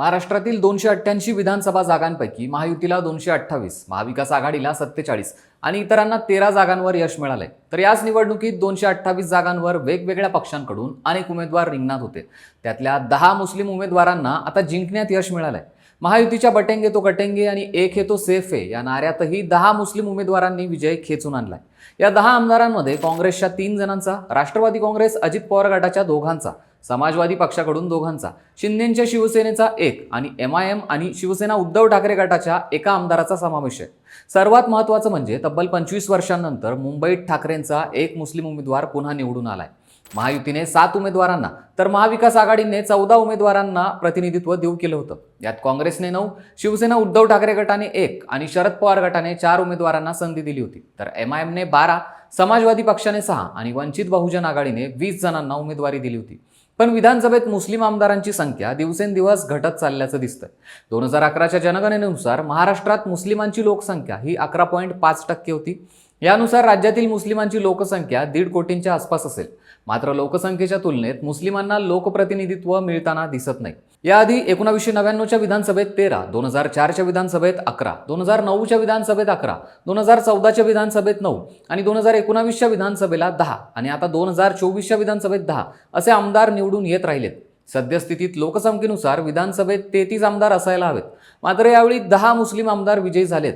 महाराष्ट्रातील दोनशे अठ्ठ्याऐंशी विधानसभा जागांपैकी महायुतीला दोनशे अठ्ठावीस महाविकास आघाडीला सत्तेचाळीस आणि इतरांना तेरा जागांवर यश मिळालंय. तर याच निवडणुकीत दोनशे अठ्ठावीस जागांवर वेगवेगळ्या पक्षांकडून अनेक उमेदवार रिंगणात होते. त्यातल्या दहा मुस्लिम उमेदवारांना आता जिंकण्यात यश मिळालंय. महायुतीच्या बटेंगे तो कटेंगे आणि एक हे तो सेफ आहे. या नाऱ्यातही दहा मुस्लिम उमेदवारांनी विजय खेचून आणलाय. या दहा आमदारांमध्ये काँग्रेसच्या तीन जणांचा राष्ट्रवादी काँग्रेस अजित पवार गटाच्या दोघांचा समाजवादी पक्षाकडून दोघांचा. शिंदेच्या शिवसेनेचा एक आणि एम आय एम आणि शिवसेना उद्धव ठाकरे गटाच्या एका आमदाराचा समावेश आहे. सर्वात महत्त्वाचं म्हणजे तब्बल पंचवीस वर्षांनंतर मुंबईत ठाकरेंचा एक मुस्लिम उमेदवार पुन्हा निवडून आलाय. महायुतीने सात उमेदवारांना तर महाविकास आघाडीने चौदा उमेदवारांना प्रतिनिधित्व देऊ केलं होतं. यात काँग्रेसने नऊ शिवसेना उद्धव ठाकरे गटाने एक आणि शरद पवार गटाने चार उमेदवारांना संधी दिली होती. तर एम आय एमने बारा समाजवादी पक्षाने सहा आणि वंचित बहुजन आघाडीने वीस जणांना उमेदवारी दिली होती. पण विधानसभेत मुस्लिम आमदारांची संख्या दिवसेंदिवस घटत चालल्याचं दिसतंय. दोन हजार अकराच्या जनगणनेनुसार महाराष्ट्रात मुस्लिमांची लोकसंख्या ही अकरा पॉईंट पाच टक्के होती. यानुसार राज्यातील मुस्लिमांची लोकसंख्या दीड कोटींच्या आसपास असेल. मात्र लोकसंख्येच्या तुलनेत मुस्लिमांना लोकप्रतिनिधित्व मिळताना दिसत नाही. याआधी एकोणावीसशे नव्याण्णवच्या विधानसभेत तेरा दोन हजार चारच्या विधानसभेत अकरा दोन हजार नऊच्या विधानसभेत अकरा दोन हजार चौदाच्या विधानसभेत नऊ आणि दोन हजार एकोणावीसच्या विधानसभेला दहा आणि आता दोन हजार चोवीसच्या विधानसभेत दहा असे आमदार निवडून येत राहिलेत. सद्यस्थितीत लोकसंख्येनुसार विधानसभेत तेहतीस आमदार असायला हवेत. मात्र यावेळी दहा मुस्लिम आमदार विजयी झालेत.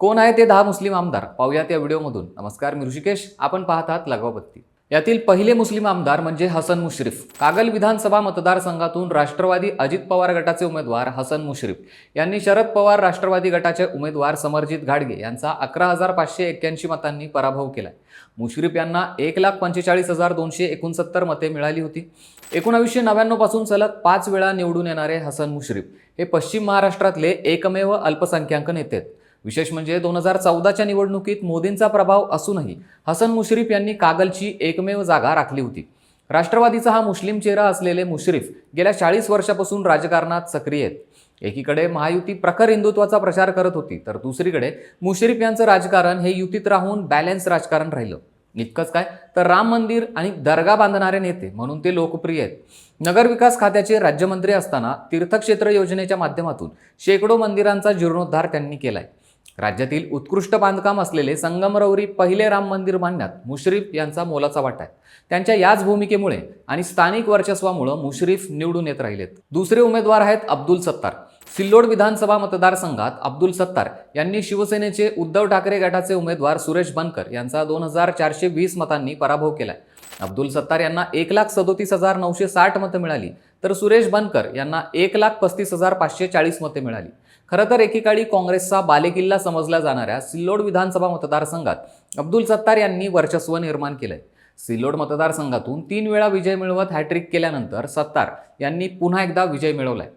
कोण आहे ते दहा मुस्लिम आमदार? पाहूयात या व्हिडिओमधून. नमस्कार मी ऋषिकेश. आपण पाहतात लगवाबत्ती यातील पहिले मुस्लिम आमदार म्हणजे हसन मुश्रीफ. कागल विधानसभा मतदारसंघातून राष्ट्रवादी अजित पवार गटाचे उमेदवार हसन मुश्रीफ. यांनी शरद पवार राष्ट्रवादी गटाचे उमेदवार समरजित घाडगे यांचा अकरा हजार पाचशे एक्क्याऐंशी मतांनी पराभव केला मुश्रीफ यांना एक लाख पंचेचाळीस हजार दोनशे एकोणसत्तर मते मिळाली होती. एकोणावीसशे नव्याण्णवपासून सलग पाच वेळा निवडून येणारे हसन मुश्रीफ हे पश्चिम महाराष्ट्रातले एकमेव अल्पसंख्याक नेते आहेत. विशेष म्हणजे दोन हजार चौदाच्या निवडणुकीत मोदींचा प्रभाव असूनही हसन मुश्रीफ यांनी कागलची एकमेव जागा राखली होती. राष्ट्रवादीचा हा मुस्लिम चेहरा असलेले मुश्रीफ गेल्या चाळीस वर्षापासून राजकारणात सक्रिय आहेत. एकीकडे महायुती प्रखर हिंदुत्वाचा प्रचार करत होती तर दुसरीकडे मुश्रीफ यांचं राजकारण हे युतीत राहून बॅलन्स राजकारण राहिलं. इतकंच काय तर राम मंदिर आणि दर्गा बांधणारे नेते म्हणून ते लोकप्रिय आहेत. नगरविकास खात्याचे राज्यमंत्री असताना तीर्थक्षेत्र योजनेच्या माध्यमातून शेकडो मंदिरांचा जीर्णोद्धार त्यांनी केलाय. राज्यातील उत्कृष्ट बांधकाम असलेले संगमरवरी पहिले राम मंदिर बांधण्यात मुश्रीफ यांचा मोलाचा वाटा आहे. त्यांच्या याच भूमिकेमुळे आणि स्थानिक वर्चस्वामुळं मुश्रीफ निवडून येत राहिलेत. दुसरे उमेदवार आहेत अब्दुल सत्तार. सिल्लोड विधानसभा मतदारसंघात अब्दुल सत्तार यांनी शिवसेनेचे उद्धव ठाकरे गटाचे उमेदवार सुरेश बनकर यांचा दोन हजार चारशे वीस मतांनी पराभव केलाय. अब्दुल सत्तार यांना एक लाख सदोतीस हजार नऊशे साठ मतं मिळाली तर सुरेश बनकर यांना एक लाख पस्तीस हजार पाचशे चाळीस मते मिळाली. खरं तर एकेकाळी काँग्रेसचा बालेकिल्ला समजला जाणाऱ्या सिल्लोड विधानसभा मतदारसंघात अब्दुल सत्तार यांनी वर्चस्व निर्माण केलंय. सिल्लोड मतदारसंघातून तीन वेळा विजय मिळवत हॅट्रिक केल्यानंतर सत्तार यांनी पुन्हा एकदा विजय मिळवलाय.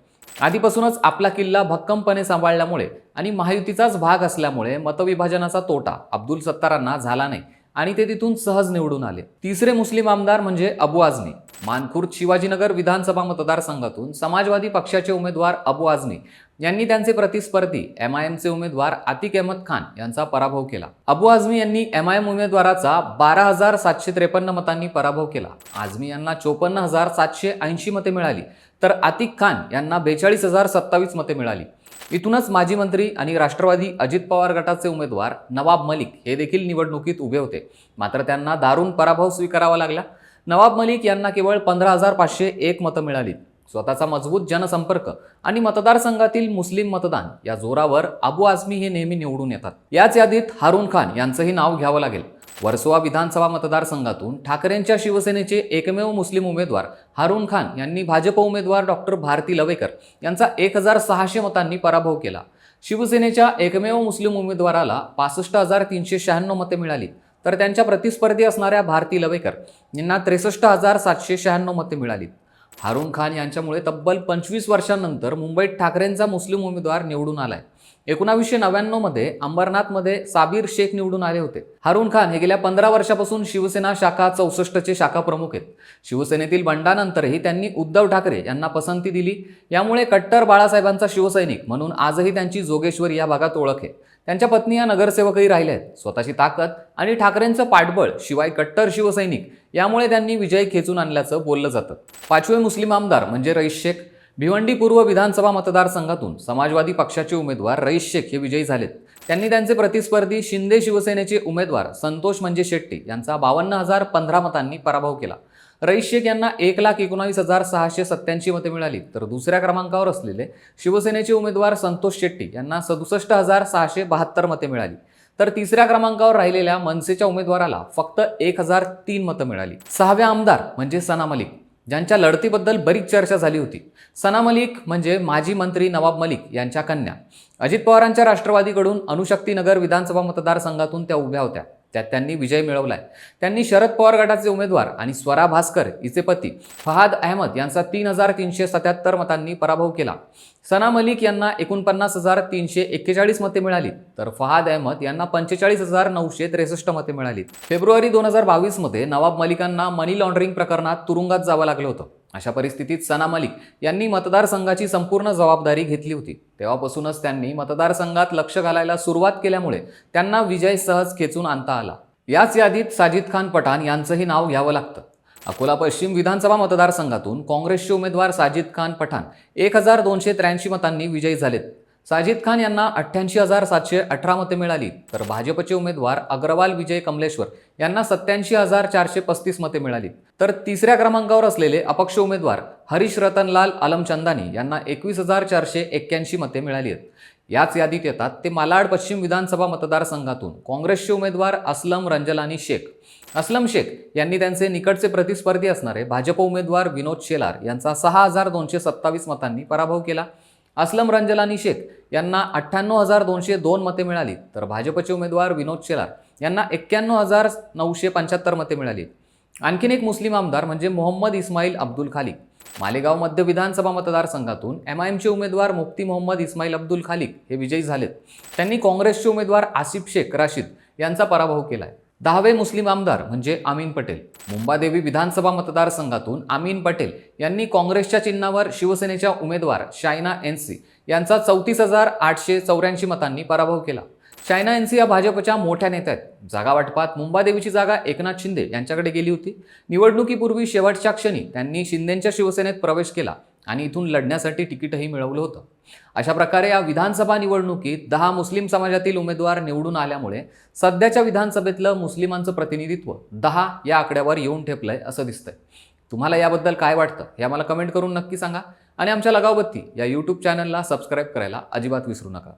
आधीपासूनच आपला किल्ला भक्कमपणे सांभाळल्यामुळे आणि महायुतीचाच भाग असल्यामुळे मतविभाजनाचा तोटा अब्दुल सत्तारांना झाला नाही. आणि ते तिथून सहज निवडून आले. तिसरे मुस्लिम आमदार म्हणजे अबू आझमी. मानखुर्द शिवाजीनगर विधानसभा मतदारसंघातून समाजवादी पक्षाचे उमेदवार अबू आझमी. यांनी त्यांचे प्रतिस्पर्धी एम आय एमचे उमेदवार आतिक अहमद खान यांचा पराभव केला. अबू आझमी यांनी एम आय एम उमेदवाराचा बारा हजार सातशे त्रेपन्न मतांनी पराभव केला. आझमी यांना चोपन्न हजार सातशे ऐंशी मते मिळाली. तर आतिक खान यांना बेचाळीस हजार सत्तावीस मते मिळाली. इथूनच माजी मंत्री आणि राष्ट्रवादी अजित पवार गटाचे उमेदवार नवाब मलिक हे देखील निवडणुकीत उभे होते. मात्र त्यांना दारुण पराभव स्वीकारावा लागला. नवाब मलिक यांना केवळ पंधरा हजार पाचशे एक मतं मिळाली. स्वतःचा मजबूत जनसंपर्क आणि मतदारसंघातील मुस्लिम मतदान या जोरावर अबू आझमी हे नेहमी निवडून येतात. याच यादीत हारून खान यांचंही नाव घ्यावं लागेल. वर्सोवा विधानसभा मतदारसंघातून ठाकरेंच्या शिवसेनेचे एकमेव मुस्लिम उमेदवार हारून खान यांनी भाजप उमेदवार डॉक्टर भारती लवेकर यांचा एक हजार सहाशे मतांनी पराभव केला. शिवसेनेच्या एकमेव मुस्लिम उमेदवाराला पासष्ट हजार तीनशे शहाण्णव मते मिळाली. तर त्यांच्या प्रतिस्पर्धी असणाऱ्या भारती लवेकर यांना त्रेसष्ट हजार सातशे शहाण्णव मते मिळाली. हारून खान यांच्यामुळे तब्बल पंचवीस वर्षांनंतर मुंबईत ठाकरेंचा मुस्लिम उमेदवार निवडून आलाय. एकोणावीसशे नव्याण्णवमध्ये अंबरनाथमध्ये साबीर शेख निवडून आले होते. हारून खान हे गेल्या पंधरा वर्षापासून शिवसेना शाखा चौसष्टचे शाखा प्रमुख आहेत. शिवसेनेतील बंडानंतरही त्यांनी उद्धव ठाकरे यांना पसंती दिली. यामुळे कट्टर बाळासाहेबांचा शिवसैनिक म्हणून आजही त्यांची जोगेश्वर या भागात ओळख आहे. त्यांच्या पत्नी या नगरसेवकही राहिल्या आहेत. स्वतःची ताकद आणि ठाकरेंचं पाठबळ शिवाय कट्टर शिवसैनिक यामुळे त्यांनी विजय खेचून आणल्याचं बोललं जातं. पाचवे मुस्लिम आमदार म्हणजे रईस शेख भिवंडी पूर्व विधानसभा मतदारसंघातून समाजवादी पक्षाचे उमेदवार रईस शेख हे विजयी झालेत. त्यांनी त्यांचे प्रतिस्पर्धी शिंदे शिवसेनेचे उमेदवार संतोष म्हणजे शेट्टी यांचा बावन्न हजार पंधरा मतांनी पराभव केला. रईस शेख यांना एक लाख एकोणावीस हजार सहाशे सत्त्याऐंशी मते मिळाली तर दुसऱ्या क्रमांकावर असलेले शिवसेनेचे उमेदवार संतोष शेट्टी यांना सदुसष्ट हजार सहाशे बहात्तर मते मिळाली. तर तिसऱ्या क्रमांकावर राहिलेल्या मनसेच्या उमेदवाराला फक्त एक हजार तीन मतं मिळाली. सहाव्या आमदार म्हणजे सना मलिक. ज्यांच्या लढतीबद्दल बरीच चर्चा झाली होती. सना मलिक म्हणजे माजी मंत्री नवाब मलिक यांच्या कन्या. अजित पवारांच्या राष्ट्रवादीकडून अणुशक्तीनगर विधानसभा मतदारसंघातून त्या उभ्या होत्या. त्यात त्यांनी विजय मिळवलाय. त्यांनी शरद पवार गटाचे उमेदवार आणि स्वरा भास्कर हिचे पती फहाद अहमद यांचा तीन हजार तीनशे सत्याहत्तर मतांनी पराभव केला. सना मलिक यांना एकोणपन्नास हजार तीनशे एक्केचाळीस मते मिळाली तर फहाद अहमद यांना पंचेचाळीस हजार नऊशे त्रेसष्ट मते मिळाली. फेब्रुवारी दोन हजार बावीसमध्ये नवाब मलिकांना मनी लॉन्ड्रिंग प्रकरणात तुरुंगात जावं लागलं होतं. अशा परिस्थितीत सना मलिक यांनी मतदारसंघाची संपूर्ण जबाबदारी घेतली होती. तेव्हापासूनच त्यांनी मतदारसंघात लक्ष घालायला सुरुवात केल्यामुळे त्यांना विजय सहज खेचून आणता आला. याच यादीत साजिद खान पठाण यांचंही नाव घ्यावं लागतं. अकोला पश्चिम विधानसभा मतदारसंघातून काँग्रेसचे उमेदवार साजिद खान पठाण एक हजार दोनशे त्र्याऐंशी मतांनी विजयी झालेत. साजिद खान यांना अठ्ठ्याऐंशी हजार सातशे अठरा मते मिळाली. तर भाजपचे उमेदवार अग्रवाल विजय कमलेश्वर यांना सत्याऐंशी हजार चारशे पस्तीस मते मिळाली. तर तिसऱ्या क्रमांकावर असलेले अपक्ष उमेदवार हरीश रतनलाल आलमचंदानी यांना एकवीस हजार चारशे एक्क्याऐंशी मते मिळाली आहेत. याच यादीत येतात ते मालाड पश्चिम विधानसभा मतदारसंघातून काँग्रेसचे उमेदवार असलम रंजलानी शेख. असलम शेख यांनी त्यांचे निकटचे प्रतिस्पर्धी असणारे भाजप उमेदवार विनोद शेलार यांचा सहा हजार दोनशे सत्तावीस मतांनी पराभव केला. असलम रंजलानी शेख यांना अठ्ठ्याण्णव हजार दोनशे दोन मते मिळाली. तर भाजपचे उमेदवार विनोद शेलार यांना एक्क्याण्णव हजार नऊशे पंच्याहत्तर मते मिळाली. आणखीन एक मुस्लिम आमदार म्हणजे मोहम्मद इस्माईल अब्दुल खालिक. मालेगाव मध्य विधानसभा मतदारसंघातून एम आय एमचे उमेदवार मुफ्ती मोहम्मद इस्माईल अब्दुल खालिक हे विजयी झालेत. त्यांनी काँग्रेसचे उमेदवार आसिफ शेख राशीद यांचा पराभव केला आहे दहावे मुस्लिम आमदार म्हणजे आमीन पटेल. मुंबादेवी विधानसभा मतदारसंघातून आमीन पटेल यांनी काँग्रेसच्या चिन्हावर शिवसेनेच्या उमेदवार शायना एनसी यांचा चौतीस हजार आठशे चौऱ्याऐंशी मतांनी पराभव केला. शायना एनसी या भाजपच्या मोठ्या नेत्या आहेत. जागा वाटपात मुंबादेवीची जागा एकनाथ शिंदे यांच्याकडे गेली होती. निवडणुकीपूर्वी शेवटच्या क्षणी त्यांनी शिंदेंच्या शिवसेनेत प्रवेश केला. आणि इथून लढण्यासाठी तिकीटही मिळवलं होतं. अशा प्रकारे या विधानसभा निवडणुकीत दहा मुस्लिम समाजातील उमेदवार निवडून आल्यामुळे सध्याच्या विधानसभेतलं मुस्लिमांचं प्रतिनिधित्व दहा या आकड्यावर येऊन ठेपलंय असं दिसतंय. तुम्हाला याबद्दल काय वाटतं हे आम्हाला कमेंट करून नक्की सांगा आणि आमच्या लगावबत्ती या यूट्यूब चॅनलला सबस्क्राईब करायला अजिबात विसरू नका.